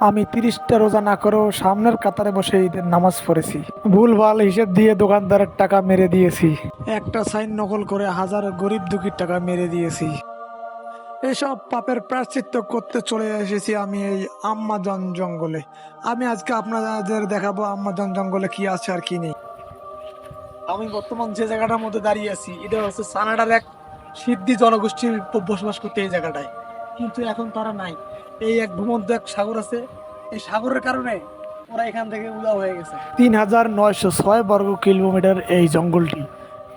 আমি তিরিশটা রোজা না করেও সামনের কাতারে বসে ঈদের নামাজ পড়েছি। ভুলভাল হিসেব দিয়ে দোকানদারের টাকা মেরে দিয়েছি। একটা সাইন নকল করে হাজার গরিব দুঃখীর টাকা মেরে দিয়েছি। এসব পাপের প্রাশ্চিত্য করতে চলে এসেছি আমি এই আম্মাজন জঙ্গলে। আমি আজকে আপনাদের দেখাবো আম্মাজন জঙ্গলে কি আছে আর কি নেই। আমি বর্তমান যে জায়গাটার মধ্যে দাঁড়িয়ে আছি, এটা হচ্ছে সানাডার এক সিদ্ধি জনগোষ্ঠীর বসবাস করতে এই জায়গাটায়। কিন্তু এখন তারা নাই। এই এক ভূমধ্য এক সাগর আছে। এই সাগরের কারণে ওরা এখান থেকে উদা হয়ে গেছে। তিন হাজার নয়শো ছয় বর্গ কিলোমিটার এই জঙ্গলটি।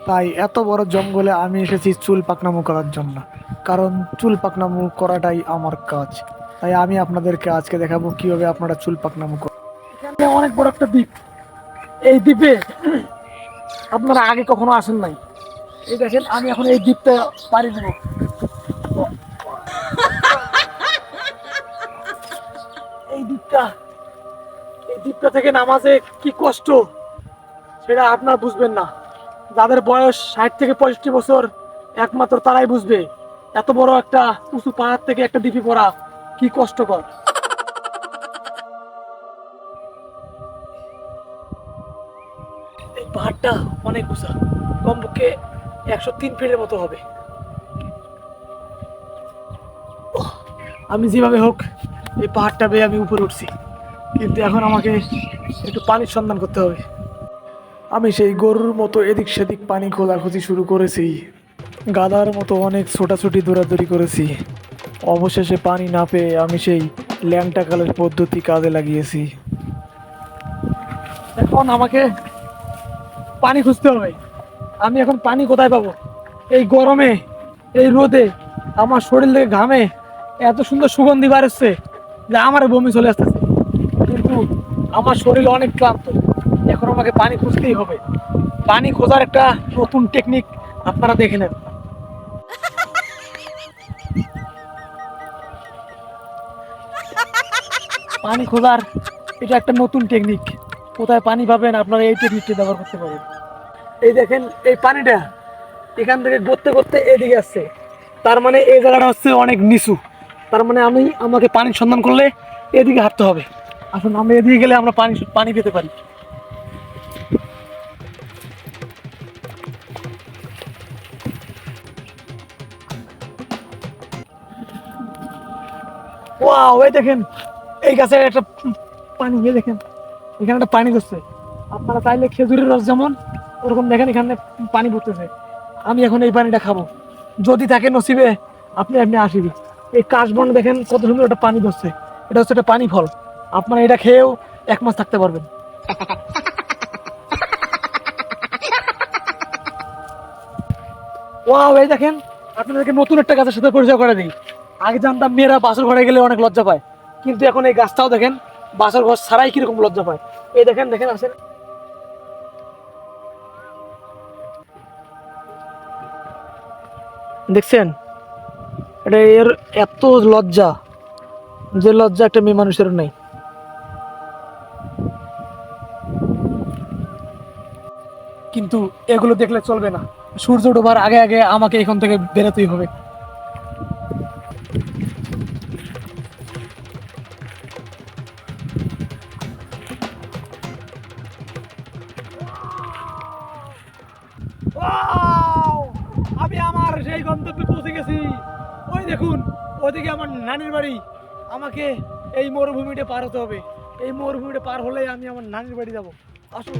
তাই এত বড় জঙ্গলে আমি এসেছি চুল পাকনামু করার জন্য। কারণ চুল পাকনামু করাটাই আমার কাজ। তাই আমি আপনাদেরকে আজকে দেখাবো কীভাবে আপনারা চুল পাকনামু করেন এখানে অনেক বড় একটা দ্বীপ। এই দ্বীপে আপনারা আগে কখনো আসেন নাই। এই দেখেন, আমি এখন এই দ্বীপটা পাড়ি দেবো। দ্বীপটা থেকে নামাজে কি কষ্ট? সেটা আপনারা বুঝবেন না। যাদের বয়স ষাট থেকে পঁয়ষট্টি বছর, একমাত্র তারাই বুঝবে এত বড় একটা উঁচু পাহাড় থেকে একটা দ্বীপে পড়া কি কষ্টকর। এই পাহাড়টা অনেক উঁচা, কমপক্ষে একশো তিন ফিটের মতো হবে। আমি যেভাবে হোক এই পাহাড়টা বেয়ে আমি উপরে উঠছি। কিন্তু এখন আমাকে একটু পানির সন্ধান করতে হবে। আমি সেই গরুর মতো এদিক সেদিক পানি খোঁজাখুঁজি শুরু করেছি। গাদার মতো অনেক ছোটাছুটি দৌড়াদৌড়ি করেছি। অবশেষে পানি না পেয়ে আমি সেই ল্যাংটা কালের পদ্ধতি কাজে লাগিয়েছি। এখন আমাকে পানি খুঁজতে হবে। আমি এখন পানি কোথায় পাবো? এই গরমে, এই রোদে, আমার শরীর থেকে ঘামে এত সুন্দর সুগন্ধি হচ্ছে যে আমার বমি চলে আসতেছে। কিন্তু আমার শরীর অনেক ক্লান্ত। এখন আমাকে পানি খুঁজতেই হবে। পানি খোঁজার একটা নতুন টেকনিক আপনারা দেখে নেন। পানি খোঁজার এটা একটা নতুন টেকনিক কোথায় পানি পাবেন আপনারা এই টেকনিকটি ব্যবহার করতে পারেন। এই দেখেন, এই পানিটা এখান থেকে গড়তে গড়তে এদিকে আসছে। তার মানে এই জায়গাটা হচ্ছে অনেক নিচু। তার মানে আমি, আমাকে পানির সন্ধান করলে এদিকে হাঁটতে হবে। আসুন, আমরা এদিকে গেলে আমরা পানি পানি পেতে পারি। ওয়াও এই দেখেন, এই গাছে একটা পানি, এই দেখেন, এখানে একটা পানি ধরছে। আপনারা চাইলে খেজুরের রস যেমন, ওরকম দেখেন এখানে পানি পড়তেছে। আমি এখন এই পানিটা খাব। যদি থাকে নসিবে, আপনি আপনি আসিবি। এই কাশবন দেখেন কত সুন্দর একটা পানি ধরছে। এটা হচ্ছে একটা পানি ফল। আপনারা এটা খেয়েও এক মাস থাকতে পারবেন। ওয়াও, এই দেখেন, আপনাদেরকে নতুন একটা গাছের সাথে পরিচয় করে দিই। আগে জানতাম মেয়েরা বাসর ঘরে গেলে অনেক লজ্জা পায়। কিন্তু এখন এই গাছটাও দেখেন, বাসর ঘর ছাড়াই কীরকম লজ্জা পায়। এই দেখেন দেখেন, আসেন। দেখছেন? এটা এর এত লজ্জা, যে লজ্জা একটা মেয়ে মানুষের নেই। কিন্তু এগুলো দেখলে চলবে না। সূর্য ডোবার আগে আগে আমাকে এখান থেকে বেরোতেই হবে! আমি আমার সেই গন্তব্যে পৌঁছে গেছি। ওই দেখুন, ওইদিকে আমার নানির বাড়ি। আমাকে এই মরুভূমিটা পার হতে হবে। এই মরুভূমিটা পার হলেই আমি আমার নানির বাড়ি যাব। আসুন।